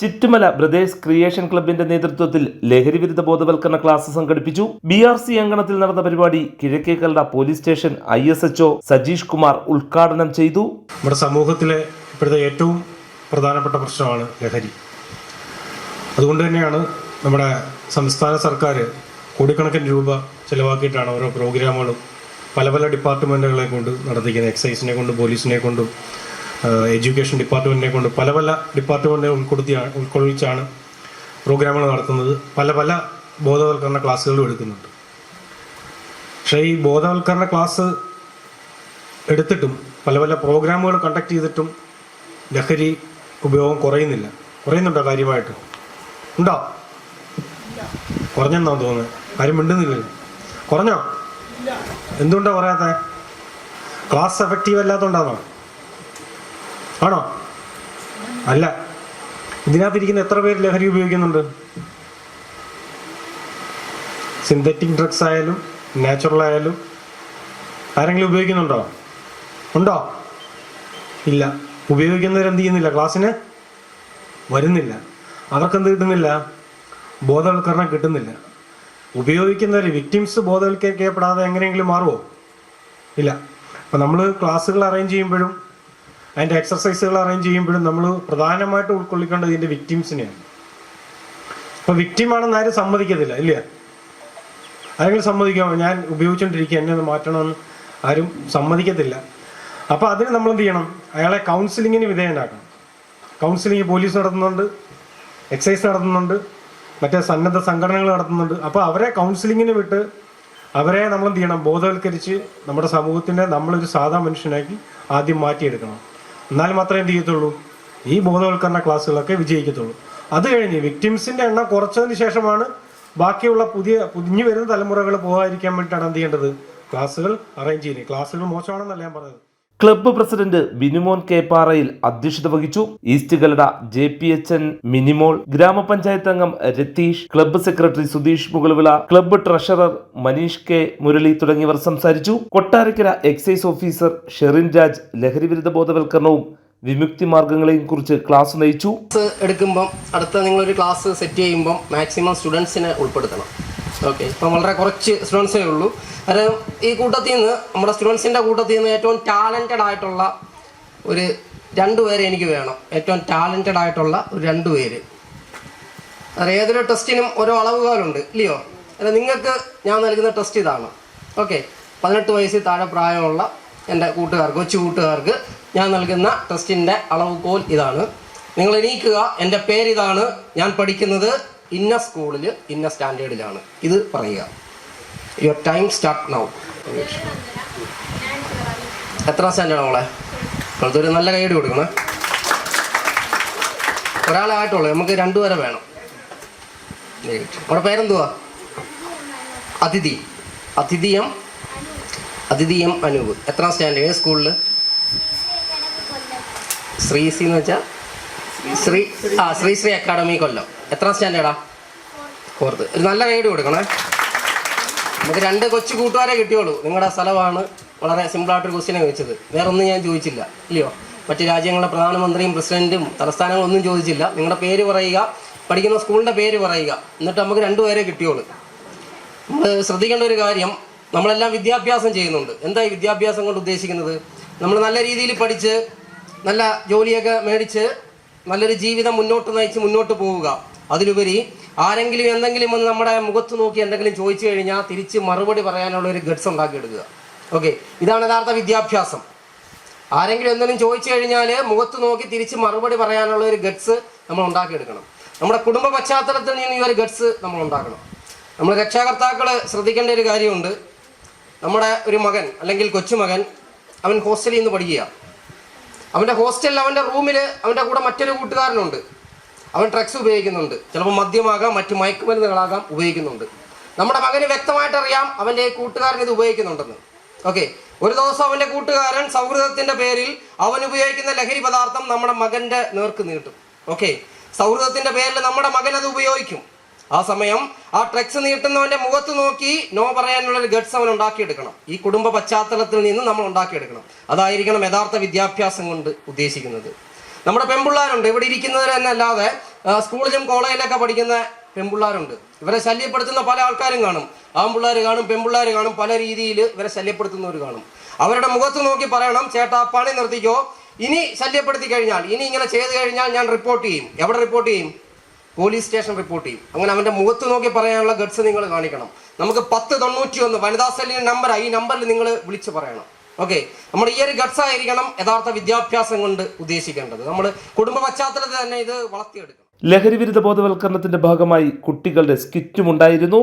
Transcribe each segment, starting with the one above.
Chittumala brothers creation ക്ലബിന്റെ നേതൃത്വത്തിൽ ലഹരി വിരുദ്ധ ബോധവൽക്കരണ ക്ലാസ് സംഘടിപ്പിച്ചു. ബി ആർ സി അങ്കണത്തിൽ നടന്ന പരിപാടി Kizhakkekallada police station I S HO Sajeesh Kumar ഉദ്ഘാടനം ചെയ്തു. നമ്മുടെ സമൂഹത്തിലെ ഇപ്പോഴത്തെ ഏറ്റവും പ്രധാനപ്പെട്ട പ്രശ്നമാണ് ലഹരി. അതുകൊണ്ട് തന്നെയാണ് നമ്മുടെ സംസ്ഥാന സർക്കാർ കോടിക്കണക്കിന് രൂപ ചിലവാക്കിയിട്ടാണ് ഓരോ പ്രോഗ്രാമുകളും പല പല ഡിപ്പാർട്ട്മെന്റുകളെ കൊണ്ട് നടത്തിക്കുന്നത് എക്സൈസിനെ കൊണ്ട് പോലീസിനെ കൊണ്ടും എഡ്യൂക്കേഷൻ ഡിപ്പാർട്ട്മെന്റിനെ കൊണ്ട് പല പല ഡിപ്പാർട്ട്മെന്റിനെ ഉൾക്കൊടുത്തിയാണ് ഉൾക്കൊള്ളിച്ചാണ് പ്രോഗ്രാമുകൾ നടത്തുന്നത്. പല പല ബോധവൽക്കരണ ക്ലാസ്സുകളും എടുക്കുന്നുണ്ട്. പക്ഷേ ഈ ബോധവൽക്കരണ ക്ലാസ് എടുത്തിട്ടും പല പല പ്രോഗ്രാമുകൾ കണ്ടക്ട് ചെയ്തിട്ടും ലഹരി ഉപയോഗം കുറയുന്നില്ല. കുറയുന്നുണ്ടോ കാര്യമായിട്ട്? ഉണ്ടോ? കുറഞ്ഞെന്നാ തോന്നുന്നത് കാര്യം മിണ്ടുന്നില്ല കുറഞ്ഞോ? എന്തുകൊണ്ടാണ് പറയാത്ത? ക്ലാസ് എഫക്റ്റീവ് അല്ലാത്തതുകൊണ്ടാണോ ആണോ? അല്ല. ഇതിനകത്തിരിക്കുന്ന എത്ര പേര് ലഹരി ഉപയോഗിക്കുന്നുണ്ട്? സിന്തറ്റിക് ഡ്രഗ്സ് ആയാലും നാച്ചുറൽ ആയാലും ആരെങ്കിലും ഉപയോഗിക്കുന്നുണ്ടോ? ഉണ്ടോ? ഇല്ല. ഉപയോഗിക്കുന്നവരെന്ത് ചെയ്യുന്നില്ല? ക്ലാസ്സിന്? വരുന്നില്ല. അവർക്കെന്ത് കിട്ടുന്നില്ല? ബോധവൽക്കരണം കിട്ടുന്നില്ല. ഉപയോഗിക്കുന്നവർ വിക്ടിംസ് ബോധവൽക്കരിക്കപ്പെടാതെ എങ്ങനെയെങ്കിലും മാറുമോ ഇല്ല. അപ്പം നമ്മൾ ക്ലാസ്സുകൾ അറേഞ്ച് ചെയ്യുമ്പോഴും അതിന്റെ എക്സർസൈസുകൾ അറേഞ്ച് ചെയ്യുമ്പോഴും നമ്മൾ പ്രധാനമായിട്ട് ഉൾക്കൊള്ളിക്കേണ്ടത് ഇതിന്റെ വിക്ടിംസിനെയാണ് അപ്പോൾ വിക്ടിമാണെന്ന് ആരും സമ്മതിക്കത്തില്ല ഇല്ല. ആരെങ്കിലും സമ്മതിക്കാമോ? ഞാൻ ഉപയോഗിച്ചുകൊണ്ടിരിക്കുക എന്നെ ഒന്ന് മാറ്റണമെന്ന് ആരും സമ്മതിക്കത്തില്ല. അപ്പോൾ അതിന് നമ്മൾ എന്ത് ചെയ്യണം? അയാളെ കൗൺസിലിങ്ങിന് വിധേയനാക്കണം. കൗൺസിലിംഗ് പോലീസ് നടത്തുന്നുണ്ട് എക്സൈസ് നടത്തുന്നുണ്ട് മറ്റേ സന്നദ്ധ സംഘടനകൾ നടത്തുന്നുണ്ട്. അപ്പോൾ അവരെ കൗൺസിലിങ്ങിന് വിട്ട് അവരെ നമ്മൾ എന്ത് ചെയ്യണം? ബോധവൽക്കരിച്ച് നമ്മുടെ സമൂഹത്തിനെ നമ്മളൊരു സാധാ മനുഷ്യനാക്കി ആദ്യം മാറ്റിയെടുക്കണം. എന്നാൽ മാത്രമേ എന്ത് ചെയ്യത്തുള്ളൂ? ഈ ബോധവൽക്കരണ ക്ലാസ്സുകളൊക്കെ വിജയിക്കത്തുള്ളൂ. അത് കഴിഞ്ഞ് വിക്ടിംസിന്റെ എണ്ണം കുറച്ചതിന് ശേഷമാണ് ബാക്കിയുള്ള പുതിയ പുതിഞ്ഞു വരുന്ന തലമുറകൾ പോകാതിരിക്കാൻ വേണ്ടിയിട്ടാണ് എന്ത് ചെയ്യേണ്ടത്? ക്ലാസ്സുകൾ അറേഞ്ച് ചെയ്യുന്നത്. ക്ലാസ്സുകൾ മോശമാണെന്നല്ല ഞാൻ പറഞ്ഞത്. ക്ലബ്ബ് പ്രസിഡന്റ് ബിനുമോൻ പാറയിൽ അധ്യക്ഷത വഹിച്ചു. East Kallada J P H N Minimol ഗ്രാമപഞ്ചായത്ത് അംഗം Ratheesh club secretary Sudheesh Mugalvila club treasurer Maneesh K Murali തുടങ്ങിയവർ സംസാരിച്ചു. കൊട്ടാരക്കര എക്സൈസ് ഓഫീസർ ഷെറിൻ രാജ് ലഹരി വിരുദ്ധ ബോധവൽക്കരണവും വിമുക്തി മാർഗങ്ങളെയും കുറിച്ച് ക്ലാസ് നയിച്ചു. എടുക്കുമ്പം അടുത്ത നിങ്ങളൊരു ക്ലാസ് സെറ്റ് ചെയ്യുമ്പോൾ മാക്സിമം സ്റ്റുഡൻസിനെ ഉൾപ്പെടുത്തണം. ഓക്കെ ഇപ്പം വളരെ കുറച്ച് സ്റ്റുഡൻസേ ഉള്ളൂ. കാരണം ഈ കൂട്ടത്തിൽ നിന്ന് നമ്മുടെ സ്റ്റുഡൻസിന്റെ കൂട്ടത്തിൽ നിന്ന് ഏറ്റവും ടാലന്റഡ് ആയിട്ടുള്ള ഒരു രണ്ട് പേരെ എനിക്ക് വേണം. ഏറ്റവും ടാലന്റഡ് ആയിട്ടുള്ള ഒരു രണ്ട് പേര്. അത് ഏതൊരു ടെസ്റ്റിനും ഓരോ അളവുകാലുണ്ട് ഇല്ലയോ? അല്ല നിങ്ങൾക്ക് ഞാൻ നൽകുന്ന ടെസ്റ്റ് ഇതാണ്. ഓക്കെ. പതിനെട്ട് വയസ്സിൽ താഴെ പ്രായമുള്ള എന്റെ കൂട്ടുകാർക്ക് കൊച്ചു കൂട്ടുകാർക്ക് ഞാൻ നൽകുന്ന ടെസ്റ്റിന്റെ അളവുകോൽ ഇതാണ്. നിങ്ങൾ എണീക്കുക. എന്റെ പേരിതാണ് ഞാൻ പഠിക്കുന്നത് ഇന്ന സ്കൂളിൽ ഇന്ന സ്റ്റാൻഡേർഡിലാണ്. ഇത് പറയുക. യുവർ ടൈം സ്റ്റാർട്ട് നൗ എത്ര സ്റ്റാൻഡേർഡ് മോളെ? ഒരു നല്ല കൈയ്യടി കൊടുക്കണേ. ഒരാളായിട്ടുള്ളൂ നമുക്ക് രണ്ടുപേരെ വേണം. അവിടെ പേരെന്തുവാ? അതിഥി. അതിഥിയം അതിഥിയം അനൂപ്. എത്രാം സ്റ്റാൻഡേർഡ് സ്കൂളിൽ ശ്രീ സി എന്ന് വെച്ചാൽ ശ്രീ ആ ശ്രീ ശ്രീ അക്കാഡമി കൊല്ലം. എത്രാം സ്റ്റാൻഡേർഡാ ഫോർത്ത് ഒരു നല്ല ഗൈഡ് കൊടുക്കണേ. നമുക്ക് രണ്ട് കൊച്ചു കൂട്ടുകാരെ കിട്ടിയോളൂ നിങ്ങളുടെ സ്ഥലമാണ് വളരെ സിമ്പിളായിട്ടൊരു ക്വസ്റ്റ്യനെ ചോദിച്ചത്. വേറൊന്നും ഞാൻ ചോദിച്ചില്ല. ഇല്ലയോ? മറ്റു രാജ്യങ്ങളുടെ പ്രധാനമന്ത്രിയും പ്രസിഡന്റും തലസ്ഥാനങ്ങളൊന്നും ചോദിച്ചില്ല. നിങ്ങളുടെ പേര് പറയുക പഠിക്കുന്ന സ്കൂളിന്റെ പേര് പറയുക. എന്നിട്ട് നമുക്ക് രണ്ടുപേരെ കിട്ടിയോളൂ നമ്മൾ ശ്രദ്ധിക്കേണ്ട ഒരു കാര്യം നമ്മളെല്ലാം വിദ്യാഭ്യാസം ചെയ്യുന്നുണ്ട്. എന്താ ഈ വിദ്യാഭ്യാസം കൊണ്ട് ഉദ്ദേശിക്കുന്നത്? നമ്മൾ നല്ല രീതിയിൽ പഠിച്ച് നല്ല ജോലിയൊക്കെ മേടിച്ച് നല്ലൊരു ജീവിതം മുന്നോട്ട് നയിച്ച് മുന്നോട്ട് പോവുക. അതിലുപരി ആരെങ്കിലും എന്തെങ്കിലും ഒന്ന് നമ്മുടെ മുഖത്ത് നോക്കി എന്തെങ്കിലും ചോദിച്ചു കഴിഞ്ഞാൽ തിരിച്ച് മറുപടി പറയാനുള്ള ഒരു ഗഡ്സ് ഉണ്ടാക്കിയെടുക്കുക. ഓക്കെ ഇതാണ് യഥാർത്ഥ വിദ്യാഭ്യാസം. ആരെങ്കിലും എന്തെങ്കിലും ചോദിച്ചു കഴിഞ്ഞാൽ മുഖത്ത് നോക്കി തിരിച്ച് മറുപടി പറയാനുള്ള ഒരു ഗഡ്സ് നമ്മൾ ഉണ്ടാക്കിയെടുക്കണം. നമ്മുടെ കുടുംബ പശ്ചാത്തലത്തിൽ നിന്ന് ഈ ഒരു ഗഡ്സ് നമ്മൾ ഉണ്ടാക്കണം. നമ്മൾ രക്ഷാകർത്താക്കൾ ശ്രദ്ധിക്കേണ്ട ഒരു കാര്യമുണ്ട്. നമ്മുടെ ഒരു മകൻ അല്ലെങ്കിൽ കൊച്ചുമകൻ അവൻ ഹോസ്റ്റലിൽ നിന്ന് പഠിക്കുക. അവന്റെ ഹോസ്റ്റലിൽ അവന്റെ റൂമിൽ അവന്റെ കൂടെ മറ്റൊരു കൂട്ടുകാരനുണ്ട്. അവൻ ഡ്രഗ്സ് ഉപയോഗിക്കുന്നുണ്ട്. ചിലപ്പോൾ മദ്യമാകാം മറ്റു മയക്കുമരുന്നുകളാകാം ഉപയോഗിക്കുന്നുണ്ട്. നമ്മുടെ മകന് വ്യക്തമായിട്ട് അറിയാം അവന്റെ കൂട്ടുകാരൻ ഇത് ഉപയോഗിക്കുന്നുണ്ടെന്ന്. ഓക്കെ ഒരു ദിവസം അവന്റെ കൂട്ടുകാരൻ സൗഹൃദത്തിന്റെ പേരിൽ അവൻ ഉപയോഗിക്കുന്ന ലഹരി പദാർത്ഥം നമ്മുടെ മകന്റെ നേർക്ക് നീട്ടും. ഓക്കെ സൗഹൃദത്തിന്റെ പേരിൽ നമ്മുടെ മകൻ അത് ഉപയോഗിക്കും. ആ സമയം ആ ട്രക്സ് നീട്ടുന്നവന്റെ മുഖത്ത് നോക്കി നോ പറയാനുള്ള ഒരു ഗഡ്സ് അവൻ ഉണ്ടാക്കിയെടുക്കണം. ഈ കുടുംബ പശ്ചാത്തലത്തിൽ നിന്ന് നമ്മൾ ഉണ്ടാക്കിയെടുക്കണം. അതായിരിക്കണം യഥാർത്ഥ വിദ്യാഭ്യാസം കൊണ്ട് ഉദ്ദേശിക്കുന്നത്. നമ്മുടെ പെമ്പിള്ളാരുണ്ട് ഇവിടെ ഇരിക്കുന്നവർ തന്നെ അല്ലാതെ സ്കൂളിലും കോളേജിലൊക്കെ പഠിക്കുന്ന പെൺപിള്ളാരുണ്ട്. ഇവരെ ശല്യപ്പെടുത്തുന്ന പല ആൾക്കാരും കാണും. ആൺപിള്ളേർ കാണും പെൺപിള്ളേർ കാണും. പല രീതിയിൽ ഇവരെ ശല്യപ്പെടുത്തുന്നവർ കാണും. അവരുടെ മുഖത്ത് നോക്കി പറയണം ചേട്ടാ പണി നിർത്തിക്കോ. ഇനി ശല്യപ്പെടുത്തി കഴിഞ്ഞാൽ ഇനി ഇങ്ങനെ ചെയ്ത് കഴിഞ്ഞാൽ ഞാൻ റിപ്പോർട്ട് ചെയ്യും. എവിടെ റിപ്പോർട്ട് ചെയ്യും? പോലീസ് സ്റ്റേഷൻ റിപ്പോർട്ട് ചെയ്യും. അങ്ങനെ അവന്റെ മുഖത്ത് നോക്കി പറയാനുള്ള ഗഡ്സ് നിങ്ങൾ കാണിക്കണം. നമുക്ക് പത്ത് തൊണ്ണൂറ്റി ഒന്ന് വനിതാ സെല്ലിന്റെ നമ്പറാണ് ഈ നമ്പറിൽ നിങ്ങൾ വിളിച്ച് പറയണം. ഓക്കെ നമ്മൾ ഈ ഒരു ഗഡ്സ് ആയിരിക്കണം യഥാർത്ഥ വിദ്യാഭ്യാസം കൊണ്ട് ഉദ്ദേശിക്കേണ്ടത്. നമ്മൾ കുടുംബ പശ്ചാത്തലത്തിൽ തന്നെ ഇത് വളർത്തിയെടുക്കണം. ലഹരി വിരുദ്ധ ബോധവൽക്കരണത്തിന്റെ ഭാഗമായി കുട്ടികളുടെ സ്കിറ്റും ഉണ്ടായിരുന്നു.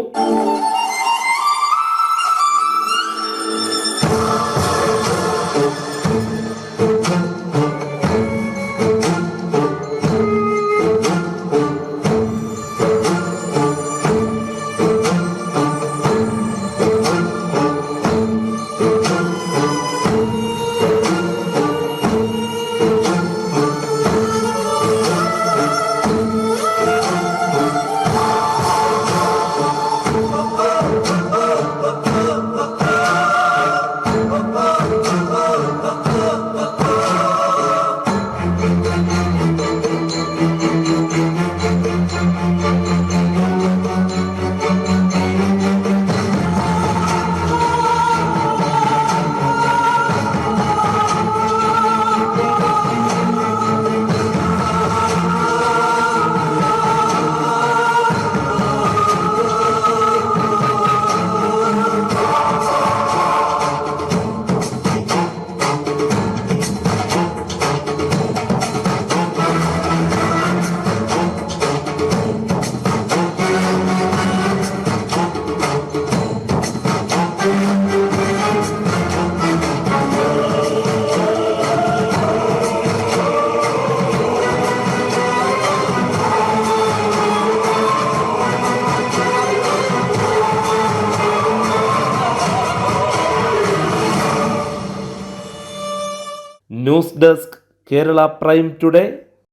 Desk Kerala prime today